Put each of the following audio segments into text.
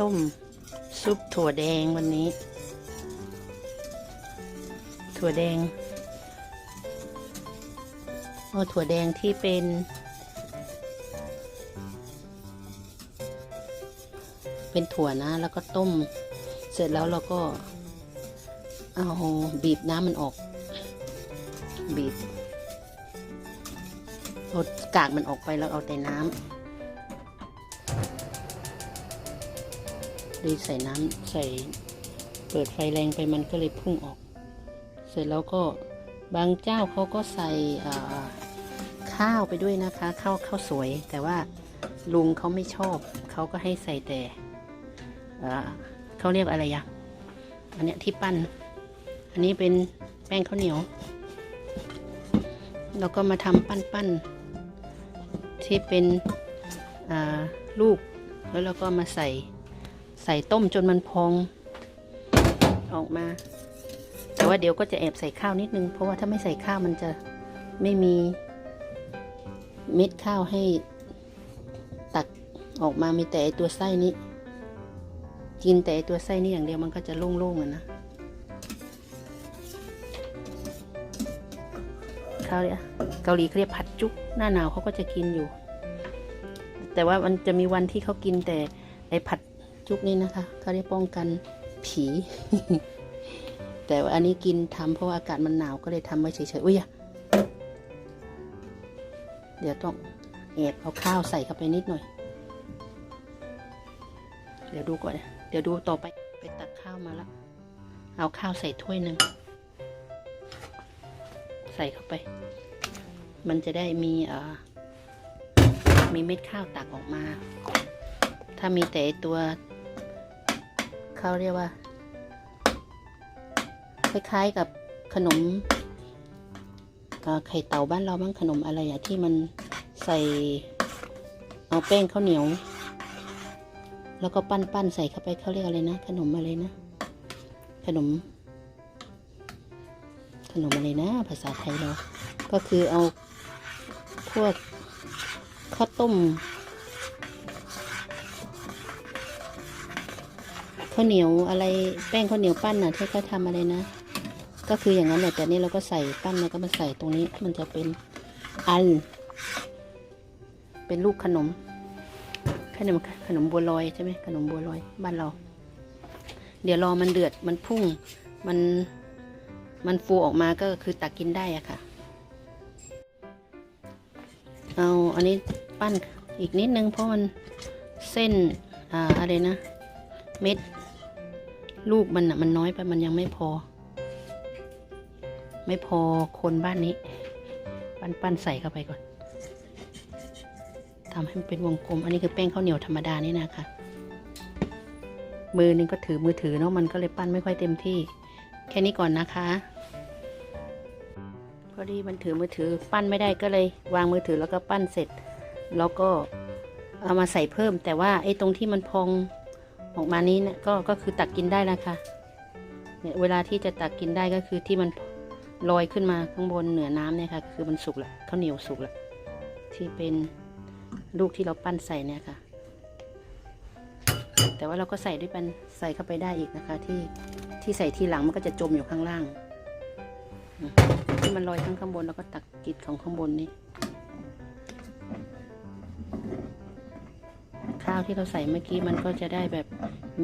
ต้มซุปถั่วแดงวันนี้ ถั่วแดงเอาถั่วแดงที่เป็นเป็นถั่วนะ แล้วก็ต้ม เสร็จแล้วเราก็เอาบีบน้ำมันออก บีบเอากากมันออกไปแล้วเอาแต่น้ำ เลยใส่น้ำใส่เปิดไฟแรงไปมันก็เลยพุ่งออก เสร็จแล้วก็บางเจ้าเขาก็ใส่ข้าวไปด้วยนะคะข้าวข้าวสวย แต่ว่าลุงเขาไม่ชอบเขาก็ให้ใส่แต่เขาเรียกอะไรอะอันเนี้ยที่ปั้น อันนี้เป็นแป้งข้าวเหนียว แล้วก็มาทำปั้นๆที่เป็นลูกแล้วเราก็มาใส่ ใส่ต้มจนมันพองออกมา แต่ว่าเดี๋ยวก็จะแอบใส่ข้าวนิดนึง เพราะว่าถ้าไม่ใส่ข้าวมันจะไม่มีเม็ดข้าวให้ตักออกมามีแต่ตัวไส้นี้ กินแต่ตัวไส้นี้อย่างเดียวมันก็จะโล่งๆอะนะข้าวเนี่ยเกาหลีเรียกผัดจุกหน้าหนาวเขาก็จะกินอยู่ แต่ว่ามันจะมีวันที่เขากินแต่ไอผัด จุกนี่นะคะเขาเรียกป้องกันผี แต่ว่าอันนี้กินทำเพราะว่าอากาศมันหนาวก็เลยทำไว้เฉยๆอุ้ยเดี๋ยวต้องแอบเอาข้าวใส่เข้าไปนิดหน่อย เดี๋ยวดูก่อน เดี๋ยวดูต่อไปไปตักข้าวมาแล้วเอาข้าวใส่ถ้วยหนึ่ง ใส่เข้าไป มันจะได้มีเอ่อมีเม็ดข้าวตักออกมา ถ้ามีแต่ตัว เขาเรียกว่า คล้ายๆกับขนมไข่เต่าบ้านเราบ้างขนมอะไรอะที่มันใส่เอาแป้งข้าวเหนียว แล้วก็ปั้นๆใส่เข้าไปเขาเรียกอะไรนะ ขนมอะไรนะ ขนม ขนมอะไรนะ ภาษาไทยเราก็คือเอาพวกข้าวต้ม ข้าวเหนียวอะไรแป้งข้าวเหนียวปั้นน่ะที่เขาทำอะไรนะ ก็คืออย่างนั้นแหละแต่นี่เราก็ใส่ปั้นแล้วก็มาใส่ตรงนี้มันจะเป็นอัน เป็นลูกขนม ขนมขนมบัวลอยใช่ไหมขนมบัวลอยบ้านเรา เดี๋ยวรอมันเดือดมันพุ่งมันมันฟูออกมาก็คือตักกินได้อะค่ะ เอาอันนี้ปั้นอีกนิดนึงเพราะมันเส้น อ่า อะไรนะ เม็ด ลูกมันอะมันน้อยไปมันยังไม่พอ ไม่พอคนบ้านนี้ ปั้นปั้นใส่เข้าไปก่อนทำให้มันเป็นวงกลม อันนี้คือแป้งข้าวเหนียวธรรมดานี่นะคะมือนึงก็ถือมือถือเนาะมันก็เลยปั้นไม่ค่อยเต็มที่ แค่นี้ก่อนนะคะ พอดีมันถือมือถือปั้นไม่ได้ก็เลยวางมือถือแล้วก็ปั้นเสร็จ แล้วก็เอามาใส่เพิ่ม แต่ว่าไอ้ตรงที่มันพอง ออกมานี้เนี่ยก็ก็คือตักกินได้แล้วค่ะเนี่ยเวลาที่จะตักกินได้ก็คือที่มันลอยขึ้นมาข้างบนเหนือน้ำเนี่ยค่ะ คือมันสุกแล้วข้าวเหนียวสุกแล้วที่เป็นลูกที่เราปั้นใส่เนี่ยค่ะ แต่ว่าเราก็ใส่ด้วยกันใส่เข้าไปได้อีกนะคะ ที่ที่ใส่ทีหลังมันก็จะจมอยู่ข้างล่างที่มันลอยข้างข้างบนแล้วก็ตักกิดของข้างบนนี่าวที่เราใส่เมื่อกี้มันก็จะได้แบบ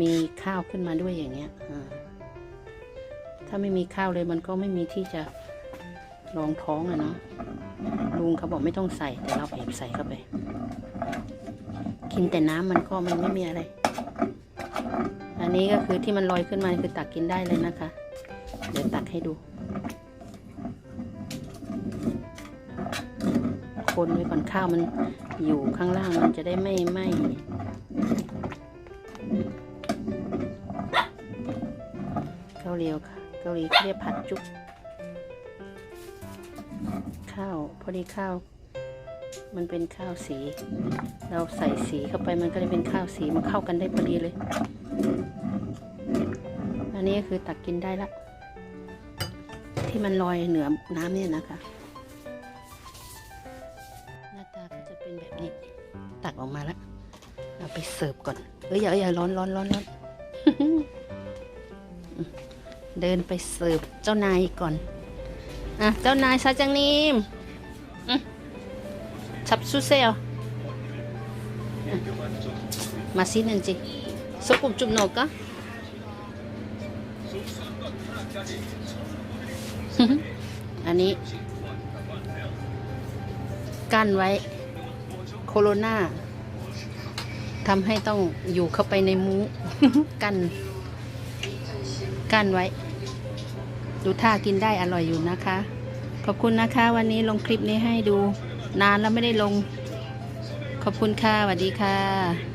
มีข้าวขึ้นมาด้วยอย่างเงี้ยถ้าไม่มีข้าวเลยมันก็ไม่มีที่จะรองท้องอะเนาะลุงเขาบอกไม่ต้องใส่แต่เราแอบใส่เข้าไป กินแต่น้ำมันก็มันไม่มีอะไร อันนี้ก็คือที่มันลอยขึ้นมาคือตักกินได้เลยนะคะ เดี๋ยวตักให้ดู คนไว้ก่อนข้าวมันอยู่ข้างล่างมันจะได้ไม่ไหม้เกาเหลีค่ะเกาหลีเขาเรียกผัดจุกข้าวพอดีข้าว มันเป็นข้าวสี เราใส่สีเข้าไปมันก็เลยเป็นข้าวสีมันเข้ากันได้พอดีเลย อันนี้ก็คือตักกินได้ละที่มันลอยเหนือน้ำเนี่ยนะคะ ออกมาแล้วเอาไปเสิร์ฟก่อนเอ้ยอย่าอย่าร้อนร้อนร้อนร้อนเดินไปเสิร์ฟเจ้านายก่อน อะ เจ้านายซาจังนิมชับซุเซลมาซินันจิสกุปจุบโนกะอันนี้ กั้นไว้ โคโรนา ทำให้ต้องอยู่เข้าไปในมุ้งกั้นกั้นไว้ ดูท่ากินได้อร่อยอยู่นะคะ ขอบคุณนะคะ วันนี้ลงคลิปนี้ให้ดู นานแล้วไม่ได้ลง ขอบคุณค่ะสวัสดีค่ะ